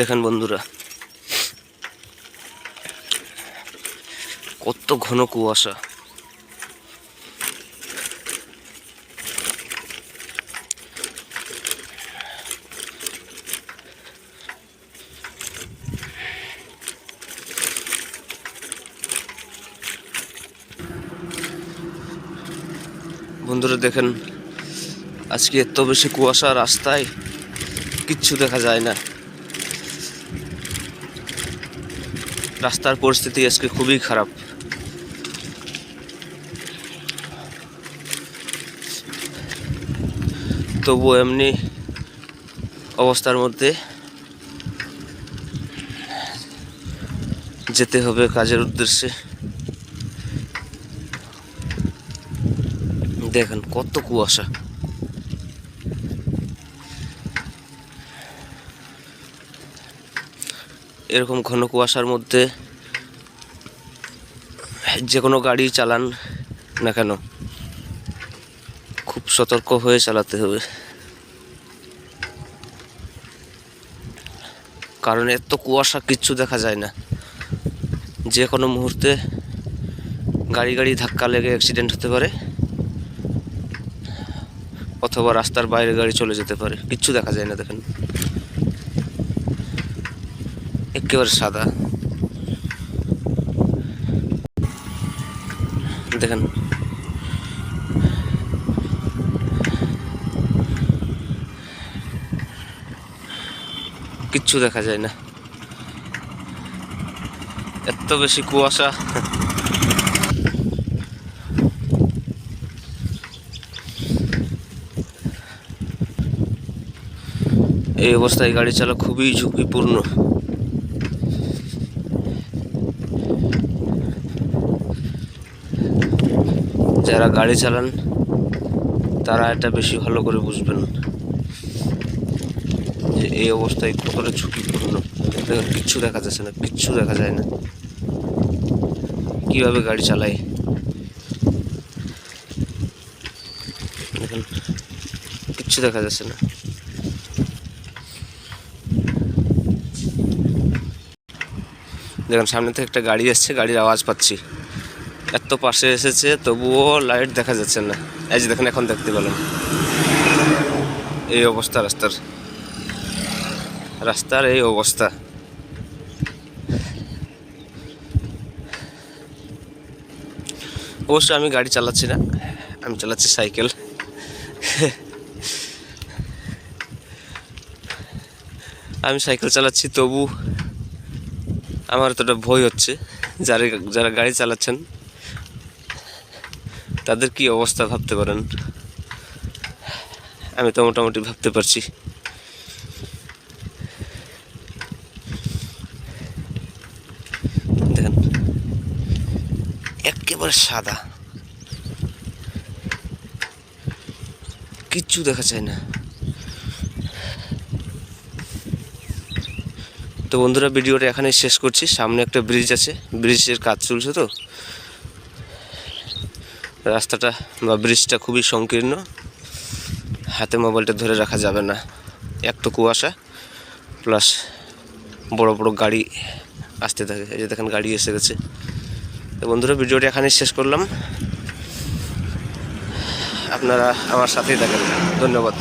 দেখেন বন্ধুরা, কত ঘন কুয়াশা। বন্ধুরা দেখেন, আজকে এত বেশি কুয়াশা রাস্তায় কিচ্ছু দেখা যায় না। রাস্তার পরিস্থিতি আজকে খুবই খারাপ। তবু এমনি অবস্থার মধ্যে যেতে হবে কাজের উদ্দেশ্যে। দেখেন কত কুয়াশা। এরকম ঘন কুয়াশার মধ্যে যে কোনো গাড়ি চালান না কেন, খুব সতর্ক হয়ে চালাতে হবে। কারণ এত কুয়াশা কিচ্ছু দেখা যায় না। যে কোনো মুহূর্তে গাড়ি গাড়ি ধাক্কা লেগে অ্যাক্সিডেন্ট হতে পারে, অথবা রাস্তার বাইরে গাড়ি চলে যেতে পারে, কিচ্ছু দেখা যায় না দেখেন। একেবারে সাদা। দেখেন। কিচ্ছু দেখা যায় না। এত বেশি কুয়াশা। এই অবস্থায় গাড়ি চালা খুবই ঝুঁকিপূর্ণ। যারা গাড়ি চালান, তারা এটা বেশি ভালো করে বুঝবেন যে এই অবস্থায় কতটা ঝুঁকিপূর্ণ। দেখেন, কিচ্ছু দেখা যাচ্ছে না, কিচ্ছু দেখা যায় না। কীভাবে গাড়ি চালাই দেখেন, কিচ্ছু দেখা যাচ্ছে না। দেখেন, সামনে থেকে একটা গাড়ি আসছে, গাড়ির আওয়াজ পাচ্ছি। এত পাশে এসেছে, তবুও লাইট দেখা যাচ্ছে না। এই যে দেখেন, এখন দেখতে পেলাম। এই অবস্থা রাস্তার। রাস্তার এই অবস্থা। অবশ্য আমি গাড়ি চালাচ্ছি না, আমি চালাচ্ছি সাইকেল। আমি সাইকেল চালাচ্ছি, তবু আমার এতটা ভয় হচ্ছে, যারা যারা গাড়ি চালাচ্ছেন। তাদের কি অবস্থা ভাবতে পারেন? আমি তো মোটামুটি ভাবতে পারছি। দেখেন একেবারে সাদা। কিচ্ছু দেখা যায় না। তো বন্ধুরা, ভিডিওটা এখানেই শেষ করছি। সামনে একটা ব্রিজ আছে। ব্রিজের কাজ চলছে তো? রাস্তাটা বা ব্রিজটা খুবই সংকীর্ণ। হাতে মোবাইলটা ধরে রাখা যাবে না। এক তো কুয়াশা প্লাস বড় বড় গাড়ি আসতে থাকে। এই যে দেখেন, গাড়ি এসে গেছে। তো বন্ধুরা, ভিডিওটি এখানেই শেষ করলাম। আপনারা আমার সাথেই থাকেন। ধন্যবাদ।